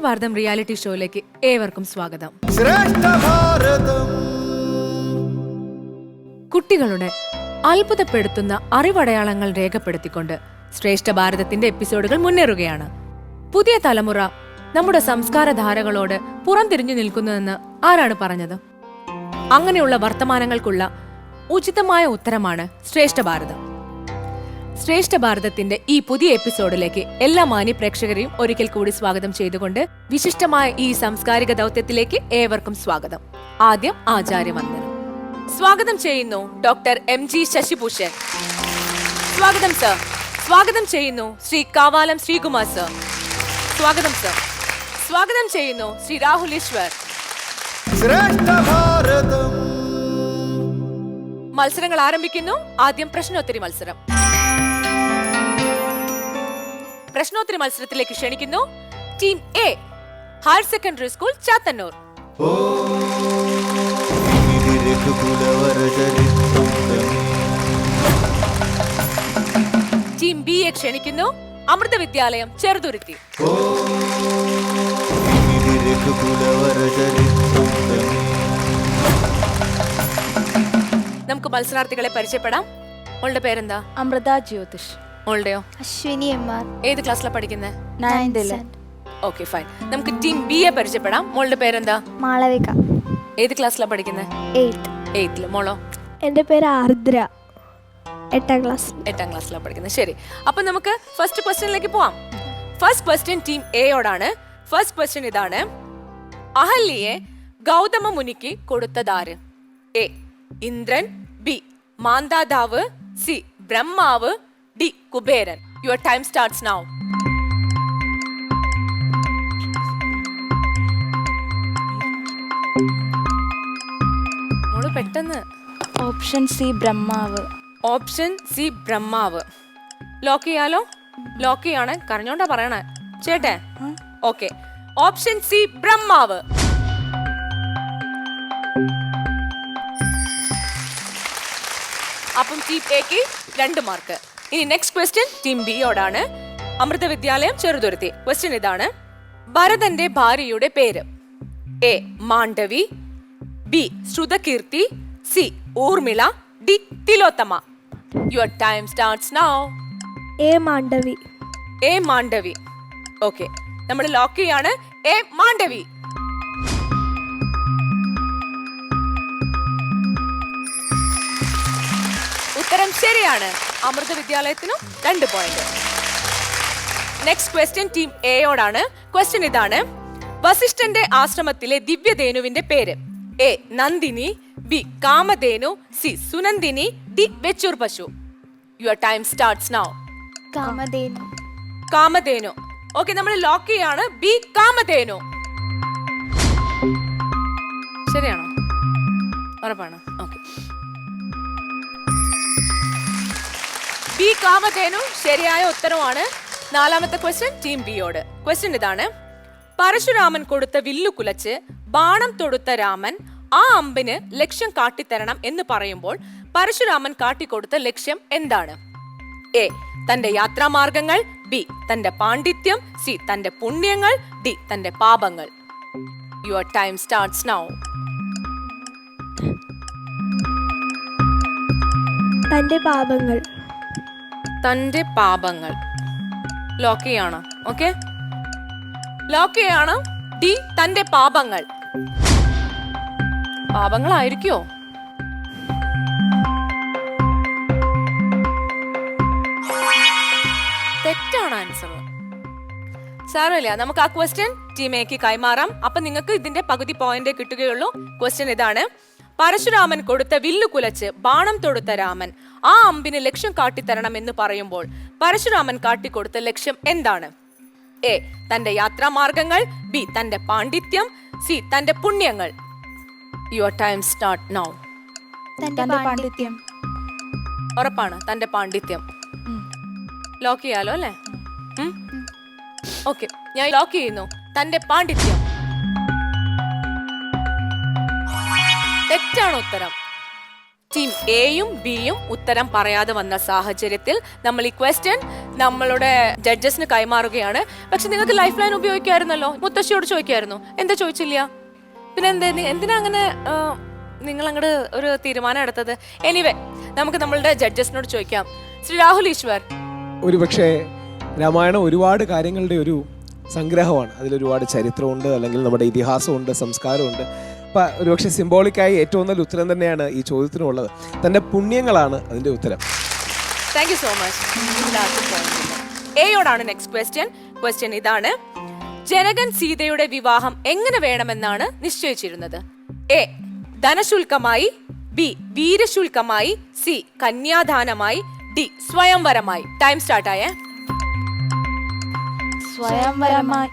ഭാരതം reality ഷോയിലേക്ക് ഏവർക്കും സ്വാഗതം. കുട്ടികളുടെ അത്ഭുതപ്പെടുത്തുന്ന അറിവടയാളങ്ങൾ രേഖപ്പെടുത്തിക്കൊണ്ട് ശ്രേഷ്ഠ ഭാരതത്തിന്റെ എപ്പിസോഡുകൾ മുന്നേറുകയാണ്. പുതിയ തലമുറ നമ്മുടെ സംസ്കാരധാരകളോട് പുറംതിരിഞ്ഞു നിൽക്കുന്നുവെന്ന് ആരാണ് പറഞ്ഞത്? അങ്ങനെയുള്ള വർത്തമാനങ്ങൾക്കുള്ള ഉചിതമായ ഉത്തരമാണ് ശ്രേഷ്ഠ ഭാരതം. ശ്രേഷ്ഠ ഭാരതത്തിന്റെ ഈ പുതിയ എപ്പിസോഡിലേക്ക് എല്ലാ മാന്യ പ്രേക്ഷകരെയും ഒരിക്കൽ കൂടി സ്വാഗതം ചെയ്തുകൊണ്ട് വിശിഷ്ടമായ ഈ സാംസ്കാരിക ദൗത്യത്തിലേക്ക് ഏവർക്കും സ്വാഗതം. ആദ്യം ആചാര്യവന്ദനം. സ്വാഗതം ചെയ്യുന്നു ഡോക്ടർ എം ജി ശശിഭൂഷൺ. സ്വാഗതം സർ. സ്വാഗതം ചെയ്യുന്നു ശ്രീ കാവാലം ശ്രീകുമാർ സർ. സ്വാഗതം സർ. സ്വാഗതം ചെയ്യുന്നു ശ്രീ രാഹുൽ ഈശ്വർ ശ്രേഷ്ഠ ഭാരതം മത്സരങ്ങൾ ആരംഭിക്കുന്നു. ആദ്യം പ്രശ്നോത്തരി മത്സരം. പ്രശ്നോത്തരി മത്സരത്തിലേക്ക് ക്ഷണിക്കുന്നു. Team A higher secondary school Chathannoor. Team B A ക്ഷണിക്കുന്നു. അമൃത വിദ്യാലയം ചെറുതുരുത്തി. നമുക്ക് മത്സരാർത്ഥികളെ പരിചയപ്പെടാം. അവളുടെ പേരെന്താ? അമൃത ജ്യോതിഷ്. മോളുടെയോ അശ്വിനി എം ആർ ഏത് ക്ലാസ്സിലാണ് പഠിക്കുന്നത് നയൻതിൽ ഓക്കെ ഫൈൻ. നമുക്ക് ടീം ബി എ പരിചയപ്പെടാം. മോളുടെ പേരെന്താ? മാളവിക. ഏത് ക്ലാസ്സിലാണ് പഠിക്കുന്നത് എയ്ത്ത് എയ്ത്തിൽ മോളോ? എന്റെ പേര് ആർദ്ര. എട്ടാം ക്ലാസ്. എട്ടാം ക്ലാസ്സിലാണ് പഠിക്കുന്നത് ശരി. അപ്പൊ നമുക്ക് ഫസ്റ്റ് ക്വസ്റ്റ്യനിലേക്ക് പോവാം. ഫസ്റ്റ് ക്വസ്റ്റ്യൻ ടീം എയോടാണ് ഫസ്റ്റ് ക്വസ്റ്റ്യൻ ഇതാണ്. അഹല്യയെ ഗൗതമ മുനിക്ക് കൊടുത്തതാര്? A Indran. B Mandhatavu C Brahmavu. D Kuberan your time starts now മോൾ പെട്ടെന്ന്. Option C Brahmavu option C Brahmavu lock ചെയ്യാലോ? ലോക്ക് ചെയ്യാണ്. കരഞ്ഞോണ്ടാ പറയണേ. ചേട്ടേ. ഓക്കെ ഓപ്ഷൻ സി ബ്രഹ്മാവ് അപ്പം ടീം എക്ക് രണ്ട് മാർക്ക് ഇനി നെക്സ്റ്റ് ക്വസ്റ്റ്യൻ ടീം ബിയോടാണ് അമൃത വിദ്യാലയം ചെറുതുരുത്തി. ക്വസ്റ്റ്യൻ ഇതാണ്. ഭരതന്റെ ഭാര്യയുടെ പേര്. A. Mandavi. B. Shrutakirti. C. Urmila. D. Tilottama. Your time starts now A. Mandavi. A. Mandavi. Okay നമ്മൾ ലോക്ക് ചെയ്യാണ്. എ. മാണ്ഡവി. ഉത്തരം ശരിയാണ്. അമൃത വിദ്യാലയത്തിനും രണ്ട് പോയിന്റ് നെക്സ്റ്റ് ക്വസ്റ്റ്യൻ ടീം എയോടാണ് ക്വസ്റ്റ്യൻ ഇതാണ്. വസിഷ്ഠന്റെ ആശ്രമത്തിലെ ദിവ്യധേനുവിന്റെ പേര്. A Nandini. B Kamadhenu. C Sunandini. D Vechur പശു. Your time starts now Kamadhenu. Kamadhenu. Okay നമ്മൾ ലോക്ക് ചെയ്യാണ്. ബി കാമധേനു. ശരിയാണോ? ഉറപ്പാണ്? ബി കാമധേനു ശരിയായ ഉത്തരമാണ്. നാലാമത്തെ ക്വസ്റ്റ്യൻ ടീം ബി യോട് ക്വസ്റ്റ്യൻ ഇതാണ്. പരശുരാമൻ കൊടുത്ത വില്ലു കുലച്ച് ബാണം തൊടുത്ത രാമൻ ആ അമ്പിന് ലക്ഷ്യം കാട്ടിത്തരണം എന്ന് പറയുമ്പോൾ പരശുരാമൻ കാട്ടിക്കൊടുത്ത ലക്ഷ്യം എന്താണ്? എ തന്റെ യാത്രാമാർഗങ്ങൾ ബി തന്റെ പാണ്ഡിത്യം സി തന്റെ പുണ്യങ്ങൾ ഡി തന്റെ പാപങ്ങൾ. യുവർ ടൈം സ്റ്റാർട്ട്സ് നൗ തന്റെ പാപങ്ങൾ. തന്റെ പാപങ്ങൾ. ലോക്ക് ചെയ്യാണ് ഓക്കെ ലോക്ക് ചെയ്യാണ് ഡി തന്റെ പാപങ്ങൾ. പാപങ്ങളായിരിക്കോ? തെറ്റാണ് ആൻസർ സാരമില്ല നമുക്ക് ആ ക്വസ്റ്റ്യൻ ടീമേക്ക് കൈമാറാം. അപ്പൊ നിങ്ങൾക്ക് ഇതിന്റെ പകുതി പോയിന്റ് കിട്ടുകയുള്ളൂ. ക്വസ്റ്റ്യൻ ഇതാണ്. പരശുരാമൻ കൊടുത്ത വില്ലു കുലച്ച് ബാണം തൊടുത്ത രാമൻ. ആ അമ്പിന് ലക്ഷ്യം കാട്ടിത്തരണം എന്ന് പറയുമ്പോൾ പരശുരാമൻ കാട്ടിക്കൊടുത്ത ലക്ഷ്യം എന്താണ്? എ. തന്റെ യാത്രാമാർഗങ്ങൾ. ബി. തന്റെ പാണ്ഡിത്യം. സി. തന്റെ പുണ്യങ്ങൾ. യുവർ ടൈം സ്റ്റാർട്ട് നൗ തന്റെ പാണ്ഡിത്യം. ഉറപ്പാണ്. തന്റെ പാണ്ഡിത്യം. ലോക്ക് ചെയ്യാലോ അല്ലേ? ഓക്കെ ഞാൻ ലോക്ക് ചെയ്യുന്നു. തന്റെ പാണ്ഡിത്യം. തെറ്റാണ് ഉത്തരം. ടീം എയും ബിയും ഉത്തരം പറയാതെ വന്ന സാഹചര്യത്തിൽ നമ്മൾ ഈ ക്വസ്റ്റ്യൻ നമ്മളുടെ ജഡ്ജസിന് കൈമാറുകയാണ്. പക്ഷെ നിങ്ങൾക്ക് ലൈഫ് ലൈൻ ഉപയോഗിക്കായിരുന്നല്ലോ. മുത്തശ്ശിയോട് ചോദിക്കായിരുന്നു. എന്താ ചോദിച്ചില്ല? പിന്നെ എന്താ എന്തിനാ അങ്ങനെ നിങ്ങൾ അങ്ങോട്ട് ഒരു തീരുമാനം എടുത്തത്? എനിവേ നമുക്ക് നമ്മളുടെ ജഡ്ജസിനോട് ചോദിക്കാം. ശ്രീ രാഹുൽ ഈശ്വർ. ഒരുപക്ഷെ രാമായണം ഒരുപാട് കാര്യങ്ങളുടെ ഒരു സംഗ്രഹമാണ്. അതിലൊരുപാട് ചരിത്രമുണ്ട് അല്ലെങ്കിൽ നമ്മുടെ ഇതിഹാസമുണ്ട് സംസ്കാരമുണ്ട്. ഒരുപക്ഷെ സിംബോളിക്കായി ഏറ്റവും നല്ല ഉത്തരം തന്നെയാണ് ഈ ചോദ്യത്തിനുള്ളത്. തന്റെ പുണ്യങ്ങളാണ് അതിന്റെ ഉത്തരം. താങ്ക് യു സോ മച്ച് എയോടാണ് നെക്സ്റ്റ് ക്വസ്റ്റ്യൻ ക്വസ്റ്റ്യൻ ഇതാണ്. ജനകൻ സീതയുടെ വിവാഹം എങ്ങനെ വേണമെന്നാണ് നിശ്ചയിച്ചിരുന്നത്? എ ധനശുൽക്കമായി. ബി വീരശുൽക്കമായി. സി കന്യാദാനമായി. ഡി സ്വയംവരമായി. ടൈം സ്റ്റാർട്ടായേ സ്വയംവരമായി.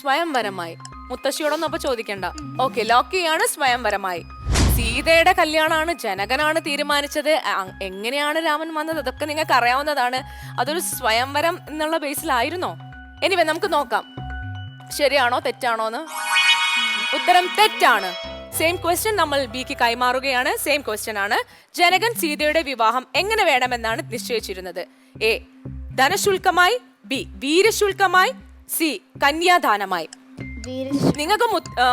സ്വയംവരമായി. മുത്തശ്ശിയോടൊന്നും അപ്പൊ ചോദിക്കണ്ട. ഓക്കെ ലോക്ക് ചെയ്യാണ് സ്വയംവരമായി. സീതയുടെ കല്യാണമാണ് ജനകനാണ് തീരുമാനിച്ചത്. എങ്ങനെയാണ് രാമൻ വന്നത്? അതൊക്കെ നിങ്ങൾക്ക് അറിയാവുന്നതാണ്. അതൊരു സ്വയംവരം എന്നുള്ള ബേസിലായിരുന്നോ? എനിവേ നമുക്ക് നോക്കാം. ശരിയാണോ തെറ്റാണോ എന്ന്? ഉത്തരം തെറ്റാണ്. സെയിം ക്വസ്റ്റ്യൻ നമ്മൾ ബിക്ക് കൈമാറുകയാണ്. സെയിം ക്വസ്റ്റ്യൻ ആണ്. ജനകൻ സീതയുടെ വിവാഹം എങ്ങനെ വേണമെന്നാണ് നിശ്ചയിച്ചിരുന്നത്? എ ധനശുൽക്കമായി. ബി വീരശുൽക്കമായി. സി കന്യാദാനമായി. നിങ്ങൾക്ക്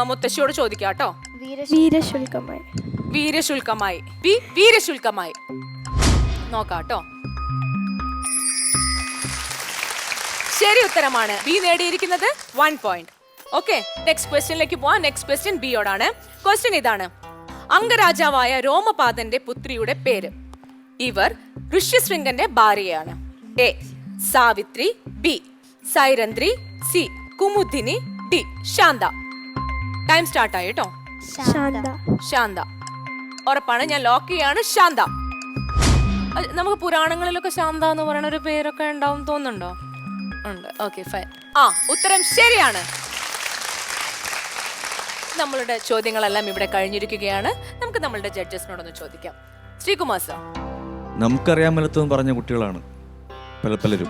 മുത്തശ്ശിയോട് ചോദിക്കാം കേട്ടോ. വീരശുൽക്കമായി. വീരശുൽക്കമായി. ബി വീരശുൽക്കമായി. നോക്കാം കേട്ടോ. ശരി ഉത്തരമാണ്. ബി നേടിയിരിക്കുന്നത് വൺ പോയിന്റ് ഓക്കെ നെക്സ്റ്റ് ക്വസ്റ്റ്യനിലേക്ക് പോവാം. നെക്സ്റ്റ് ക്വസ്റ്റ്യൻ ബിയോടാണ് ക്വസ്റ്റ്യൻ ഇതാണ്. അംഗരാജാവായ രോമപാദന്റെ പുത്രിയുടെ പേര്. ഇവർ ഋഷ്യശൃംഗന്റെ ഭാര്യയാണ്. A Savitri B Sairandhri C Kumudini D Shanta. Time start ആയി കേട്ടോ. ശാന്ത. ശാന്ത. ഉറപ്പാണ് ഞാൻ ലോക്ക് ചെയ്യാണ്. ശാന്ത. അത് നമുക്ക് പുരാണങ്ങളിലൊക്കെ ശാന്ത എന്ന് പറയുന്ന ഒരു പേരൊക്കെ ഉണ്ടാവും തോന്നുന്നുണ്ടോ? ഉണ്ട്. ഓക്കെ ഫൈൻ ആ ഉത്തരം ശരിയാണ്. നമ്മളുടെ ചോദ്യങ്ങളെല്ലാം ഇവിടെ കഴിഞ്ഞിരിക്കുകയാണ്. നമുക്ക് നമ്മളുടെ ജഡ്ജസിനോടൊന്ന് ചോദിക്കാം. ശ്രീകുമാർ സർ നമുക്കറിയാൻ മേലത്തെന്ന് പറഞ്ഞ കുട്ടികളാണ്. പല പലരും.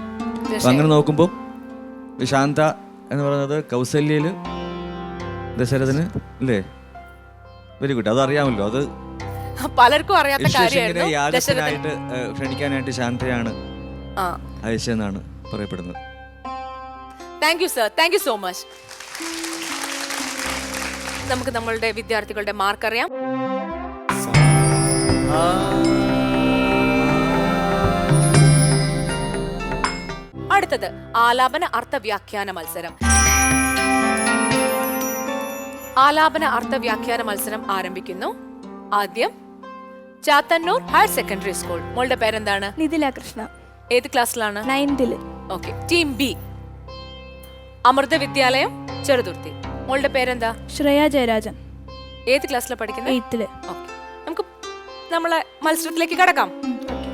അങ്ങനെ നോക്കുമ്പോൾ ശാന്ത എന്ന് പറയുന്നത് കൗസല്യയിൽ ദശരഥന് അല്ലേ? വെരി ഗുഡ് അത് അറിയാമല്ലോ അത് പലർക്കും അറിയാത്ത കാര്യമായിരുന്നു ക്ഷണിക്കാനായിട്ട് ശാന്തയാണ് അയച്ചെന്നാണ് പറയപ്പെടുന്നത്. Thank you sir thank you so much നമുക്ക് നമ്മളുടെ വിദ്യാർത്ഥികളുടെ മാർക്ക് അറിയാം. അടുത്തത് ആലാപന അർത്ഥവ്യാഖ്യാന മത്സരം. ആലാപന അർത്ഥവ്യാഖ്യാന മത്സരം ആരംഭിക്കുന്നു. ആദ്യം ചാത്തന്നൂർ ഹയർ സെക്കൻഡറി സ്കൂൾ. മോളുടെ പേരെന്താണ്? നിതില കൃഷ്ണ. ഏത് ക്ലാസ്സിലാണ്? നയൻതിൽ okay. Team B. Amrita Vidyalayam Cheruthuruthy. മോളുടെ പേരെന്താ? ശ്രേയ ജയരാജൻ. ഏത് ക്ലാസ്സിലാണ് പഠിക്കുന്നത് എയ്ത്തിൽ. ഓക്കെ. നമുക്ക് നമ്മളെ മത്സരത്തിലേക്ക് കടക്കാം.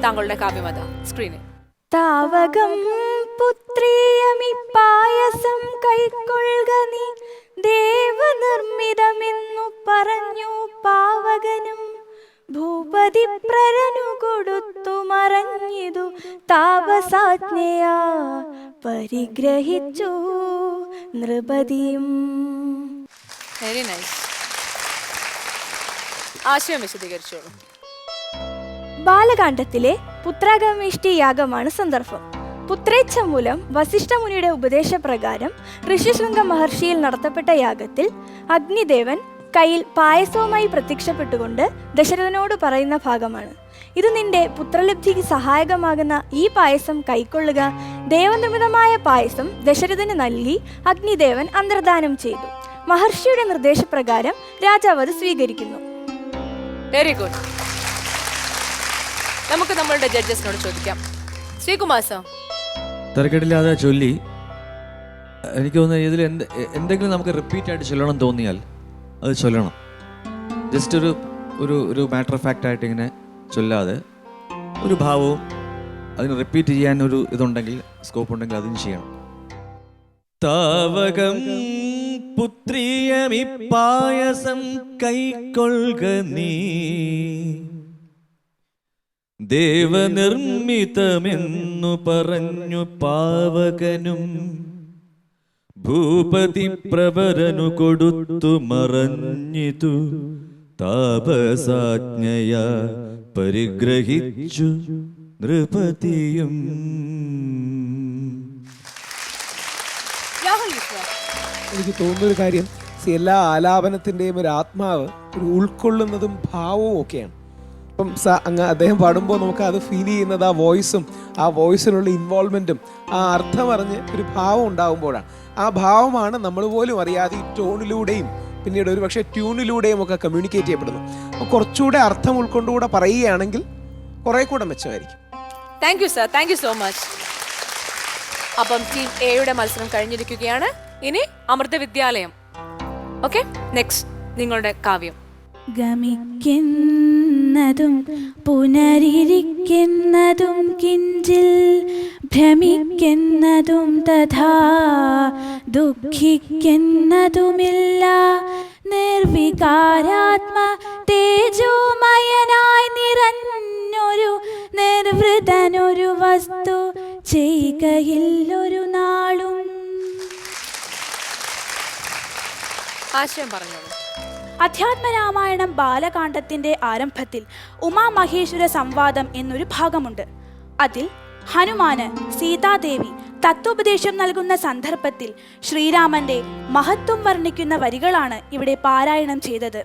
താങ്കളുടെ കാവ്യമത സ്ക്രീനിൽ. താവകം പുത്രിയമി പായസം കൈക്കൊള്ളുക നീ. ദേവനിർമ്മിതമെന്നു പറഞ്ഞു പാവകനും ഭൂപതി പ്രരനു കൊടുത്തു മറഞ്ഞിതു താപസാജ്ഞയാ. പരിഗ്രഹിച്ചു നൃപതിയും. വെരി നൈസ് ആശയം വിശദീകരിച്ചോളൂ. ബാലകാണ്ഡത്തിലെ പുത്രാഗമിഷ്ടി യാഗമാണ് സന്ദർഭം. പുത്രേച്ഛ മൂലം വസിഷ്ഠമുനിയുടെ ഉപദേശപ്രകാരം ഋഷിശൃംഗ മഹർഷിയിൽ നടത്തപ്പെട്ട യാഗത്തിൽ അഗ്നിദേവൻ കയ്യിൽ പായസവുമായി പ്രത്യക്ഷപ്പെട്ടുകൊണ്ട് ദശരഥനോട് പറയുന്ന ഭാഗമാണ്. ഇത് നിന്റെ പുത്രലബ്ധിക്ക് സഹായകമാകുന്ന ഈ പായസം കൈക്കൊള്ളുക. ദേവനിർമ്മിതമായ പായസം ദശരഥന് നൽകി അഗ്നിദേവൻ അന്തർദാനം ചെയ്തു. മഹർഷിയുടെ നിർദ്ദേശപ്രകാരം രാജാവ് അത് സ്വീകരിക്കുന്നു. വെരി ഗുഡ് നമുക്ക് നമ്മളുടെ ജഡ്ജസിനോട് ചോദിക്കാം. ശ്രീകുമാർ സർ തിരക്കേടില്ലാതെ ചൊല്ലി എനിക്ക് തോന്നുന്നത് ഇതിൽ എന്ത് എന്തെങ്കിലും നമുക്ക് റിപ്പീറ്റ് ആയിട്ട് ചൊല്ലണം തോന്നിയാൽ അത് ചൊല്ലണം. ജസ്റ്റ് ഒരു ഒരു ഒരു മാറ്റർ ഓഫ് ഫാക്റ്റ് ആയിട്ട് ഇങ്ങനെ ചൊല്ലാതെ ഒരു ഭാവവും അതിന് റിപ്പീറ്റ് ചെയ്യാൻ ഒരു ഇതുണ്ടെങ്കിൽ സ്കോപ്പ് ഉണ്ടെങ്കിൽ അതും ചെയ്യണം. താവകം പുത്രിയമി പായസം കൈക്കൊള്ളുക നീ. ദേവനിർമ്മിതമെന്നു പറഞ്ഞു പാവകനും ഭൂപതി പ്രവരനു കൊടുത്തു മറഞ്ഞിതു. താപസാജ്ഞയ പരിഗ്രഹിച്ചു നൃപതിയും. എനിക്ക് തോന്നുന്നൊരു കാര്യം എല്ലാ ആലാപനത്തിന്റെയും ഒരു ആത്മാവ് ഒരു ഉൾക്കൊള്ളുന്നതും ഭാവവും ഒക്കെയാണ്. ഇപ്പം സ അങ്ങ് അദ്ദേഹം പാടുമ്പോൾ നമുക്ക് അത് ഫീൽ ചെയ്യുന്നത് ആ വോയിസും ആ വോയിസിലുള്ള ഇൻവോൾവ്മെന്റും ആ അർത്ഥം അറിഞ്ഞ് ഒരു ഭാവം ഉണ്ടാകുമ്പോഴാണ് ആ ഭാവമാണ് നമ്മൾ പോലും അറിയാതെ ഈ ടോണിലൂടെയും പിന്നീട് ഒരു പക്ഷേ ട്യൂണിലൂടെയും ഒക്കെ കമ്മ്യൂണിക്കേറ്റ് ചെയ്യപ്പെടുന്നു അപ്പോൾ കുറച്ചുകൂടെ അർത്ഥം ഉൾക്കൊണ്ടുകൂടെ പറയുകയാണെങ്കിൽ കുറേ കൂടെ മെച്ചമായിരിക്കും. Thank you sir thank you so much അപ്പം ടീം എയുടെ മത്സരം കഴിഞ്ഞിരിക്കുകയാണ്. ഇനി അമൃത വിദ്യാലയം. ഓക്കെ നെക്സ്റ്റ് നിങ്ങളുടെ കാവ്യം. ഗമിക്കുന്നതും പുനരിരിക്കുന്നതും കിഞ്ചിൽ ഭ്രമിക്കുന്നതും തഥാ ദുഃഖിക്കുന്നതുമില്ല. നിർവികാരാത്മ തേജോമയനായി നിറഞ്ഞൊരു നിർവൃതനൊരു വസ്തു ചെയ്യുകയില്ലൊരു നാളും. ആശയം പറഞ്ഞോളൂ. അധ്യാത്മരാമായണം ബാലകാണ്ഡത്തിന്റെ ആരംഭത്തിൽ ഉമാമഹേശ്വര സംവാദം എന്നൊരു ഭാഗമുണ്ട്. അതിൽ ഹനുമാന് സീതാദേവി തത്വോപദേശം നൽകുന്ന സന്ദർഭത്തിൽ ശ്രീരാമന്റെ മഹത്വം വർണിക്കുന്ന വരികളാണ് ഇവിടെ പാരായണം ചെയ്തത്.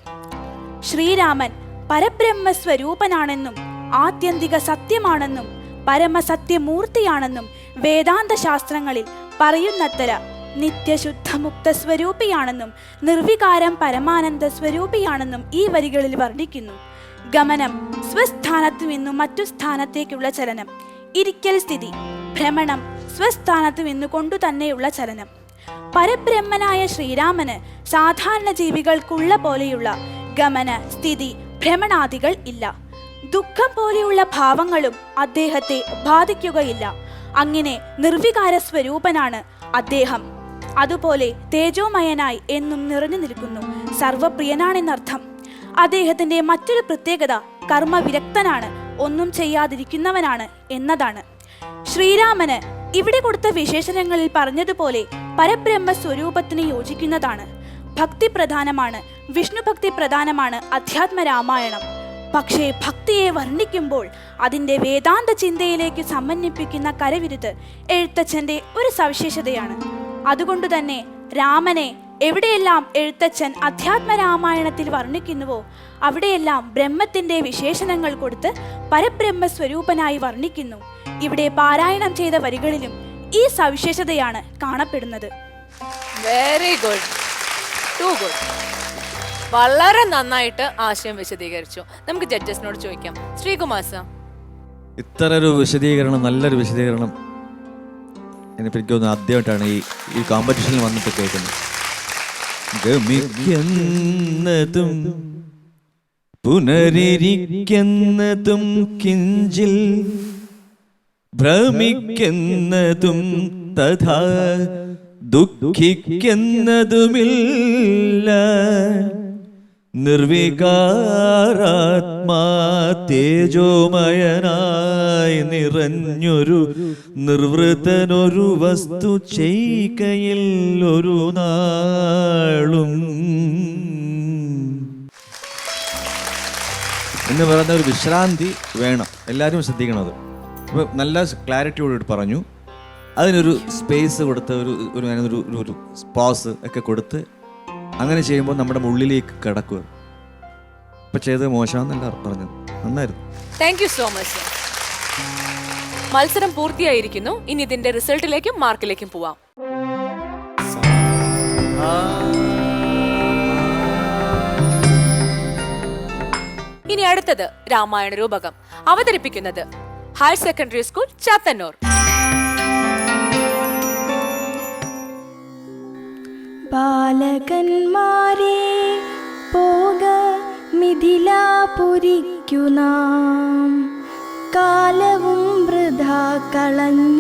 ശ്രീരാമൻ പരബ്രഹ്മസ്വരൂപനാണെന്നും ആത്യന്തിക സത്യമാണെന്നും പരമസത്യമൂർത്തിയാണെന്നും വേദാന്ത ശാസ്ത്രങ്ങളിൽ പറയുന്നത്തര നിത്യശുദ്ധമുക്ത സ്വരൂപിയാണെന്നും നിർവികാരം പരമാനന്ദ സ്വരൂപിയാണെന്നും ഈ വരികളിൽ വർണിക്കുന്നു. ഗമനം സ്വസ്ഥാനത്തു നിന്നും മറ്റു സ്ഥാനത്തേക്കുള്ള ചലനം. ഇരിക്കൽ സ്ഥിതി ഭ്രമണം സ്വസ്ഥാനത്തു നിന്നുകൊണ്ടു തന്നെയുള്ള ചലനം. പരബ്രഹ്മനായ ശ്രീരാമന് സാധാരണ ജീവികൾക്കുള്ള പോലെയുള്ള ഗമന സ്ഥിതി ഭ്രമണാദികൾ ഇല്ല. ദുഃഖം പോലെയുള്ള ഭാവങ്ങളും അദ്ദേഹത്തെ ബാധിക്കുകയില്ല. അങ്ങനെ നിർവികാര സ്വരൂപനാണ് അദ്ദേഹം. അതുപോലെ തേജോമയനായി എന്നും നിറഞ്ഞു നിൽക്കുന്നു. സർവപ്രിയനാണെന്നർത്ഥം. അദ്ദേഹത്തിന്റെ മറ്റൊരു പ്രത്യേകത കർമ്മവിരക്തനാണ്. ഒന്നും ചെയ്യാതിരിക്കുന്നവനാണ് എന്നതാണ്. ശ്രീരാമന് ഇവിടെ കൊടുത്ത വിശേഷണങ്ങളിൽ പറഞ്ഞതുപോലെ പരബ്രഹ്മ സ്വരൂപത്തിന് യോജിക്കുന്നതാണ്. ഭക്തി പ്രധാനമാണ്. വിഷ്ണു ഭക്തി പ്രധാനമാണ് അധ്യാത്മ രാമായണം. പക്ഷേ ഭക്തിയെ വർണിക്കുമ്പോൾ അതിന്റെ വേദാന്ത ചിന്തയിലേക്ക് സമന്വയിപ്പിക്കുന്ന കരവിരുത് എഴുത്തച്ഛന്റെ ഒരു സവിശേഷതയാണ്. അതുകൊണ്ട് തന്നെ രാമനെ എവിടെയെല്ലാം എഴുത്തച്ഛൻ അധ്യാത്മ രാമായണത്തിൽ വർണിക്കുന്നുവോ അവിടെയെല്ലാം ബ്രഹ്മത്തിന്റെ വിശേഷണങ്ങൾ കൊടുത്ത് പരബ്രഹ്മ സ്വരൂപനായി വർണിക്കുന്നു. ഇവിടെ പാരായണം ചെയ്ത വരികളിലും ഈ സവിശേഷതയാണ് കാണപ്പെടുന്നത്. വെരി ഗുഡ് ടു ഗുഡ് വളരെ നന്നായിട്ട് ആശയം വിശദീകരിച്ചു. നമുക്ക് ജഡ്ജസിനോട് ചോദിക്കാം. ശ്രീകുമാർ സർ. ഇത്ര ഒരു വിശദീകരണം നല്ലൊരു വിശദീകരണം എനിക്ക് തോന്നുന്നു ആദ്യമായിട്ടാണ് ഈ ഈ കോമ്പറ്റീഷനിൽ വന്നിട്ട് കേൾക്കുന്നത്. ഗമിക്കുന്നതും പുനരിരിക്കുന്നതും കിഞ്ചിൽ ഭ്രമിക്കുന്നതും തഥാ ദുഃഖിക്കുന്നതുമില്ല. നിർവികാരാത്മാ തേജോമയനായി നിറഞ്ഞൊരു നിർവൃത്തനൊരു വസ്തു ചെയ്കയിൽ ഒരു നാളും. എന്ന് പറയുന്ന ഒരു വിശ്രാന്തി വേണം. എല്ലാവരും ശ്രദ്ധിക്കണത്. അപ്പോൾ നല്ല ക്ലാരിറ്റിയോട് പറഞ്ഞു. അതിനൊരു സ്പേസ് കൊടുത്ത് ഒരു ഒരു ഒരു ഒരു- ഒക്കെ കൊടുത്ത് അങ്ങനെ ചെയ്യുമ്പോൾ നമ്മുടെ ഉള്ളിലേക്ക് കിടക്കുക. ഇപ്പൊ ചെയ്തത് മോശമാണെന്നല്ല പറഞ്ഞത്. നന്നായിരുന്നു. താങ്ക് യു സോ മച്ച് മത്സരം പൂർത്തിയായിരിക്കുന്നു. ഇനി ഇതിന്റെ റിസൾട്ടിലേക്കും മാർക്കിലേക്കും പോവാം. ഇനി അടുത്തത് രാമായണ രൂപകം. അവതരിപ്പിക്കുന്നത് ഹയർ സെക്കൻഡറി സ്കൂൾ ചാത്തന്നൂർ. ബാലകന്മാരെ പോക മിഥിലാപുരിയിലേക്ക് പുരിക്കു നാം. കാലവും വൃഥാ കളഞ്ഞിടുകയരുതല്ലോ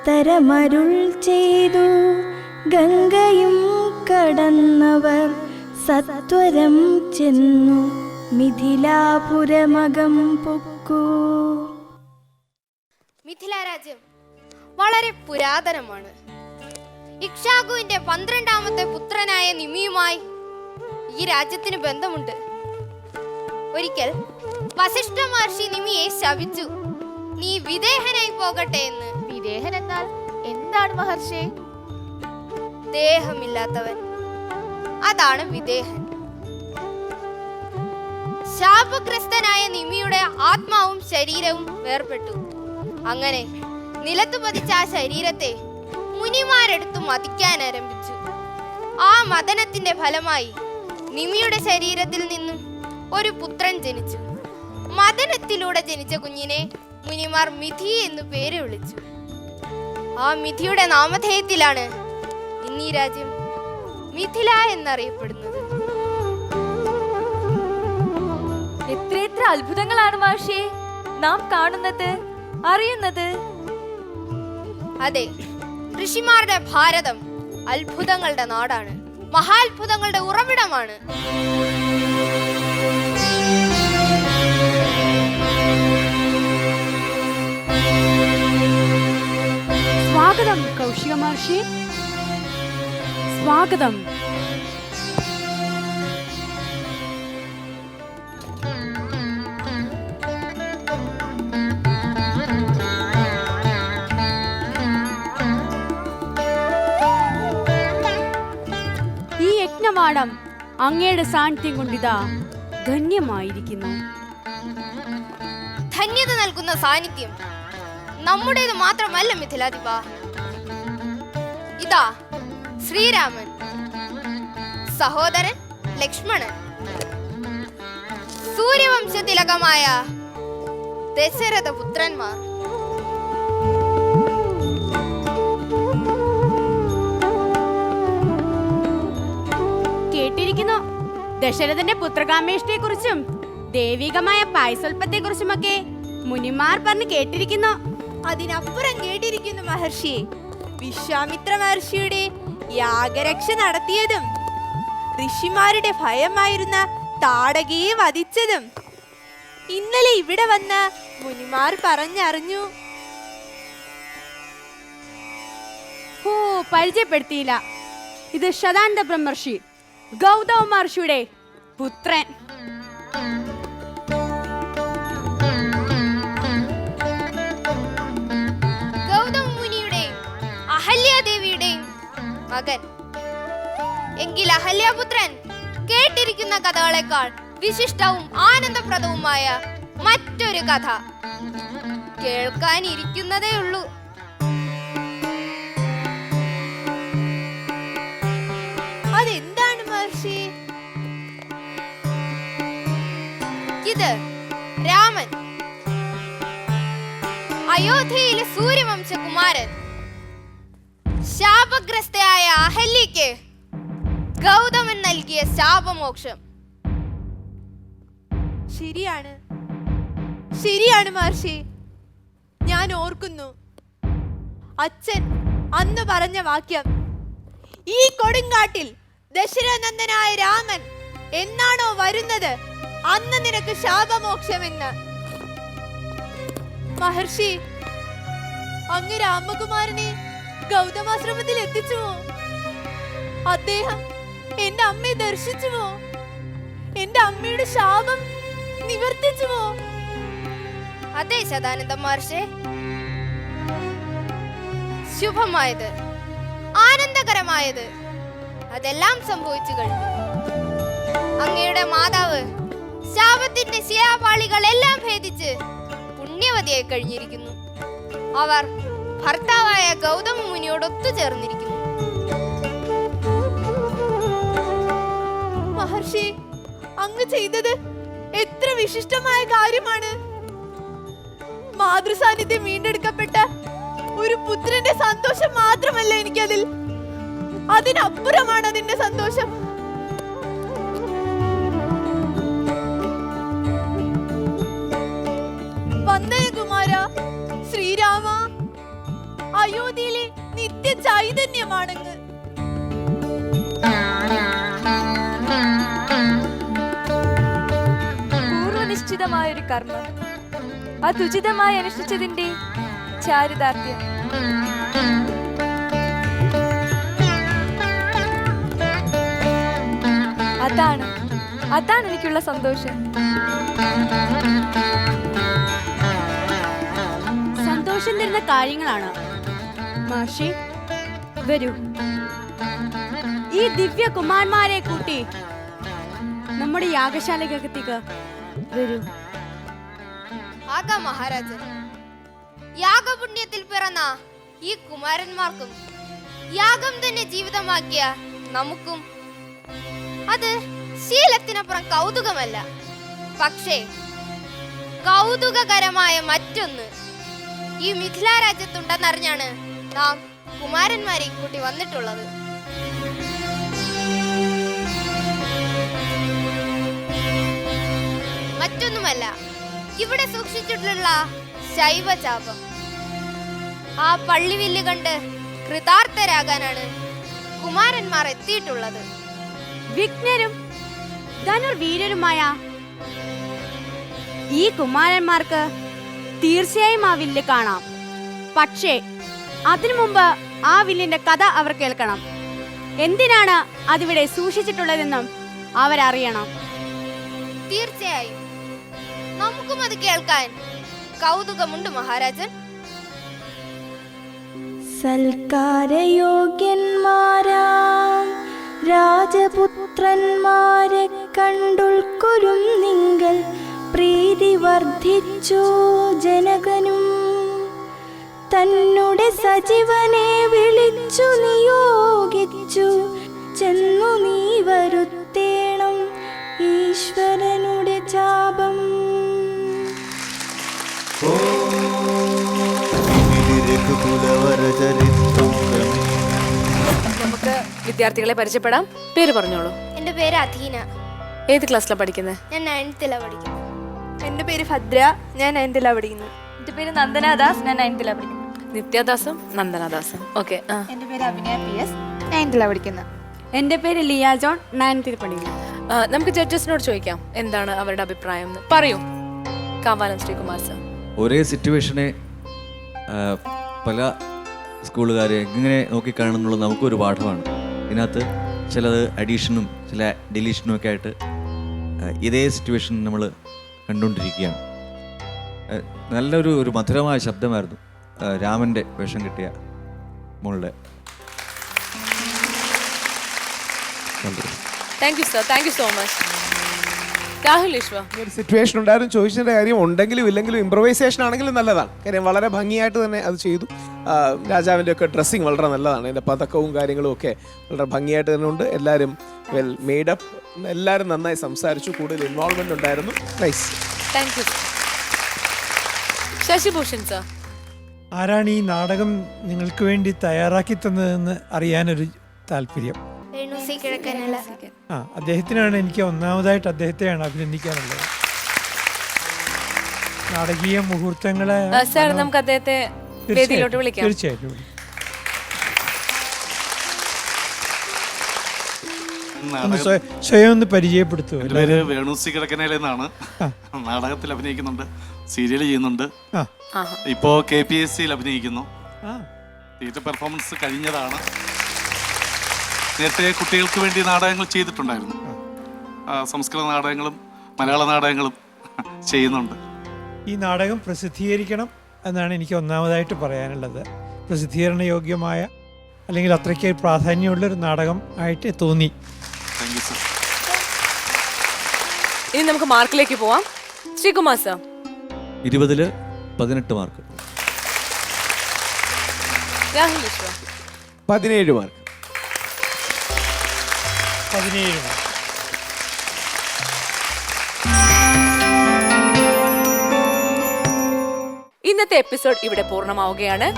ഇത്തരമരുൾ ചെയ്തു. ഗംഗയും കടന്നവർ സത്വരം ചെന്നു. മിഥിലാപുരമകം പൊക്കൂ. മിഥില രാജ്യം വളരെ പുരാതനമാണ്. ഇക്ഷാകുവിന്റെ പന്ത്രണ്ടാമത്തെ പുത്രനായ നിമിയുമായി ഈ രാജ്യത്തിന് ബന്ധമുണ്ട്. ഒരിക്കൽ വസിഷ്ഠ മഹർഷി നിമിയെ ശപിച്ചു. നീ വിദേഹനായി പോകട്ടെ എന്ന് വിദേഹൻ എന്നാൽ എന്താണ് മഹർഷി? ദേഹമില്ലാത്തവൻ. അതാണ് വിദേഹൻ. ശാപഗ്രസ്തനായ നിമിയുടെ ആത്മാവും ശരീരവും വേർപെട്ടു. അങ്ങനെ നിലത്തു പതിച്ച ആ ശരീരത്തെ മുനിമാരെടുത്ത് മതിക്കാൻ ആരംഭിച്ചു. ആ മദനത്തിന്റെ ഫലമായി നിമിയുടെ ശരീരത്തിൽ നിന്നും ഒരു പുത്രൻ ജനിച്ചു. മദനത്തിലൂടെ ജനിച്ച കുഞ്ഞിനെ മുനിമാർ മിഥി എന്ന് പേര് വിളിച്ചു. ആ മിഥിയുടെ നാമധേയത്തിലാണ് ഇന്നീ രാജ്യം മിഥില എന്നറിയപ്പെടുന്നത്. എത്രയെത്ര അത്ഭുതങ്ങളാണ് മാഷേ നാം കാണുന്നത് അറിയുന്നത്. അതെ ഋഷിമാരുടെ ഭാരതം അത്ഭുതങ്ങളുടെ നാടാണ് മഹാത്ഭുതങ്ങളുടെ ഉറവിടമാണ്. സ്വാഗതം കൗശിക മഹർഷി. സ്വാഗതം. ഈ യജ്ഞമാടം അങ്ങയുടെ സാന്നിധ്യം കൊണ്ടിതാ ധന്യമായിരിക്കുന്നു. ധന്യത നൽകുന്ന സാന്നിധ്യം നമ്മുടേത് മാത്രമല്ല മിഥിലാധിപ ഇതാ ശ്രീരാമൻ സഹോദരൻ ലക്ഷ്മണൻ സൂര്യവംശ തിലകമായ ദശരഥ പുത്രന്മാർ കേട്ടിരിക്കുന്നു. ദശരഥന്റെ പുത്രകാമേഷ്ടിയെ കുറിച്ചും ദൈവികമായ പായസോൽപ്പത്തെ കുറിച്ചുമൊക്കെ മുനിമാർ പറഞ്ഞ് കേട്ടിരിക്കുന്നു. അതിനപ്പുറം കേട്ടിരിക്കുന്നു മഹർഷി. വിശ്വാമിത്ര മഹർഷിയുടെ യാഗരക്ഷ നടത്തിയതും ഋഷിമാരുടെ ഭയമായിരുന്ന താടകയെ വധിച്ചതും ഇന്നലെ ഇവിടെ വന്ന മുനിമാർ പറഞ്ഞറിഞ്ഞു. ഓ പരിചയപ്പെടുത്തിയില്ല. ഇത് ശതാനന്ദ ബ്രഹ്മർഷി ഗൗതമ മഹർഷിയുടെ പുത്രൻ. അഹല്യാദേവിയുടെയും മകൻ. എങ്കിൽ അഹല്യാപുത്രൻ കേട്ടിരിക്കുന്ന കഥകളെക്കാൾ വിശിഷ്ടവും ആനന്ദപ്രദവുമായ മറ്റൊരു കഥ കേൾക്കാനിരിക്കുന്നതേ ഉള്ളൂ. അതെന്താണ് മഹർഷി? ഇത് രാമൻ. അയോധ്യയിലെ സൂര്യവംശകുമാരൻ ശാപഗ്രസ്തയായ അഹല്യയ്ക്ക് ഗൗതമൻ നൽകിയ ശാപമോക്ഷം. ശരിയാണ്. ശരിയാണ് മഹർഷി. ഞാൻ ഓർക്കുന്നു. അച്ഛൻ അന്ന് പറഞ്ഞ വാക്യം ഈ കൊടുങ്കാട്ടിൽ ദശരനന്ദനായ രാമൻ എന്നാണോ വരുന്നത്? അന്ന് നിനക്ക് ശാപമോക്ഷമെന്ന്. മഹർഷി അങ്ങ് രാമകുമാരനെ ഗൗതമാശ്രമത്തിൽ എത്തിച്ചുവോ? അദ്ദേഹം എന്റെ അമ്മയെ ദർശിച്ചുവോ? എന്റെ അമ്മയുടെ ശാപം നിവർത്തിച്ചുവോ? അതെ സദാനന്ദ മഹർഷേ. ശുഭമായത് ആനന്ദകരമായത് അതെല്ലാം സംഭവിച്ചു കഴിഞ്ഞു. അങ്ങയുടെ മാതാവ് ശാപത്തിന്റെ ശിയാപാളികളെല്ലാം ഭേദിച്ച് പുണ്യവതിയായി കഴിഞ്ഞിരിക്കുന്നു. അവർ ഭർത്താവായ ഗൗതമ മുനിയോട് ഒത്തുചേർന്നിരിക്കുന്നു. മഹർഷി അങ്ങ് ചെയ്തത് എത്ര വിശിഷ്ടമായ കാര്യമാണ്. മാതൃസാന്നിധ്യം വീണ്ടെടുക്കപ്പെട്ട ഒരു പുത്രന്റെ സന്തോഷം മാത്രമല്ല എനിക്കതിൽ. അതിനപ്പുറമാണ് അതിന്റെ സന്തോഷം. വന്ദനകുമാര ശ്രീരാമ അയോധ്യയിലെ നിത്യ ചൈതന്യമാണെന്ന് പൂർവനിശ്ചിതമായ ഒരു കർമ്മം. അതുചിതമായി അനുഷ്ഠിച്ചതിന്റെ ചാരിതാർത്ഥ്യം. അതാണ് അതാണ് എനിക്കുള്ള സന്തോഷം. സന്തോഷം തരുന്ന കാര്യങ്ങളാണ്. മഹർഷി വരൂ. ഈ ദിവ്യ കുമാരന്മാരെ കൂട്ടി നമ്മുടെ യാഗശാലയ്ക്കകത്തേക്ക് വരൂ. ആകാം മഹാരാജൻ. യാഗപുണ്യത്തിൽ പിറന്ന ഈ കുമാരന്മാർക്കും യാഗം തന്നെ ജീവിതമാക്കിയ നമുക്കും അത് ശീലത്തിനപ്പുറം കൗതുകമല്ല. പക്ഷേ കൗതുകകരമായ മറ്റൊന്ന് ഈ മിഥില രാജ്യത്തുണ്ടെന്നറിഞ്ഞാണ് നാം കുമാരന്മാരെ കൂട്ടി വന്നിട്ടുള്ളത്. മറ്റൊന്നുമല്ല ഇവിടെ സൂക്ഷിച്ചിട്ടുള്ള ശൈവചാപം. ആ പള്ളിവില്ല് കണ്ട് കൃതാർത്ഥരാകാനാണ് കുമാരന്മാർ എത്തിയിട്ടുള്ളത്. വിഘ്നരും ധനുർവീരരുമായ ഈ കുമാരന്മാർക്ക് തീർച്ചയായും ആ വില്ല് കാണാം. പക്ഷേ അതിനു മുമ്പ് ആ വില്ലിന്റെ കഥ അവർ കേൾക്കണം. എന്തിനാണ് അതിവിടെ സൂക്ഷിച്ചിട്ടുള്ളതെന്നും അവരറിയണം. തീർച്ചയായും. നമുക്കും അത് കേൾക്കാൻ കൗതുകമുണ്ട് മഹാരാജൻ. സൽക്കാരയോഗ്യന്മാരാം രാജപുത്രന്മാരെ കണ്ടുൾക്കൊരും നിങ്ങൾ പ്രീതി വർദ്ധിച്ചു ജനകനും. തന്നുടെ സജീവനെ വിളിച്ചു നിയോഗിച്ചു. ചെന്നു നീ വരുത്തേണം ഈശ്വരനുടെ ചാപം. നമുക്ക് വിദ്യാർത്ഥികളെ പരിചയപ്പെടാം. പേര് പറഞ്ഞോളൂ. എന്റെ പേര് അധീന. ഏത് ക്ലാസ്സിലാണ് പഠിക്കുന്നത് ഞാൻ നയൻത്തിലാണ് പഠിക്കുന്നത് എന്റെ പേര് ഭദ്ര ഞാൻ നയൻത്തിലാണ് പഠിക്കുന്നത് എന്റെ പേര് നന്ദനാദാസ് ഞാൻ നയൻത്തിലാണ് പഠിക്കുന്നത് നിത്യദാസും നന്ദനദാസും. ഓക്കെ എന്റെ എന്റെ പേര് അഭിനയ പി എസ്. നയൻത്തിലാണ് പഠിക്കുന്നത് എന്റെ പേര് ലിയ ജോൺ നയൻത്തിൽ പഠിക്കുന്നു നമുക്ക് ജഡ്ജസിനോട് ചോദിക്കാം എന്താണ് അവരുടെ അഭിപ്രായം എന്ന്? പറയൂ കാവാലം ശ്രീകുമാർ സർ. ഒരേ സിറ്റുവേഷനെ ആ, പല സ്കൂളുകാരെ എങ്ങനെ നോക്കിക്കാണും എന്നുള്ളത് നമുക്കൊരു പാഠമാണ്. ഇതിനകത്ത് ചിലത് അഡീഷനും ചില ഡിലീഷനും ഒക്കെ ആയിട്ട് ആ, ഇതേ സിറ്റുവേഷൻ നമ്മൾ കണ്ടുകൊണ്ടിരിക്കുകയാണ്. ആ, നല്ലൊരു ഒരു മധുരമായ ശബ്ദമായിരുന്നു. രാമന്റെ വേഷം കിട്ടിയ മോളുടെ. Thank you sir thank you so much Rahul ഒരു സിറ്റുവേഷൻ ഉണ്ടായിരുന്നു. ചോദിച്ചതിന്റെ കാര്യം ഉണ്ടെങ്കിലും ഇല്ലെങ്കിലും ഇമ്പ്രവൈസേഷൻ ആണെങ്കിലും നല്ലതാണ്. കാര്യം വളരെ ഭംഗിയായിട്ട് തന്നെ അത് ചെയ്തു. രാജാവിന്റെ ഒക്കെ ഡ്രസ്സിങ് വളരെ നല്ലതാണ്. അതിന്റെ പതക്കവും കാര്യങ്ങളും ഒക്കെ വളരെ ഭംഗിയായിട്ട് തന്നെ ഉണ്ട്. എല്ലാവരും വെൽ മെയ്ഡപ്പ് എല്ലാവരും നന്നായി സംസാരിച്ചു. കൂടുതൽ ഇൻവോൾവ്മെന്റ് ഉണ്ടായിരുന്നു. Nice thank you Sasibhushan sir ആരാണ് ഈ നാടകം നിങ്ങൾക്ക് വേണ്ടി തയ്യാറാക്കി തന്നതെന്ന് അറിയാനൊരു താല്പര്യം? ആ അദ്ദേഹത്തിനാണ് എനിക്ക് ഒന്നാമതായിട്ട് അദ്ദേഹത്തെയാണ് അഭിനന്ദിക്കാനുള്ളത്. നാടകീയ മുഹൂർത്തങ്ങളെ സർ നമുക്ക് അദ്ദേഹത്തെ വേദിയിലോട്ട് വിളിക്കാം. തീർച്ചയായിട്ടും സ്വയം- ഒന്ന് പരിചയപ്പെടുത്തുക വേണുസി വേണു സി എന്നാണ്. നാടകത്തിൽ അഭിനയിക്കുന്നുണ്ട്. സീരിയൽ ചെയ്യുന്നുണ്ട്. ഇപ്പോ. കെ പി എസ് സിയിൽ അഭിനയിക്കുന്നു. തിയേറ്റർ പെർഫോമൻസ് കഴിഞ്ഞതാണ്. നേരത്തെ കുട്ടികൾക്ക് വേണ്ടി നാടകങ്ങൾ ചെയ്തിട്ടുണ്ടായിരുന്നു. സംസ്കൃത നാടകങ്ങളും മലയാള നാടകങ്ങളും ചെയ്യുന്നുണ്ട്. ഈ നാടകം പ്രസിദ്ധീകരിക്കണം എന്നാണ് എനിക്ക് ഒന്നാമതായിട്ട് പറയാനുള്ളത്. പ്രസിദ്ധീകരണ യോഗ്യമായ അല്ലെങ്കിൽ അത്രയ്ക്ക് പ്രാധാന്യമുള്ളൊരു നാടകം ആയിട്ട് തോന്നി. ഇനി നമുക്ക് മാർക്കിലേക്ക് പോവാം. ശ്രീകുമാർ സർ ഇരുപതിൽ പതിനെട്ട് മാർക്ക് മാർക്ക് പതിനേഴ് മാർക്ക് ഇന്നത്തെ എപ്പിസോഡ് ഇവിടെ പൂർണമാവുകയാണ്.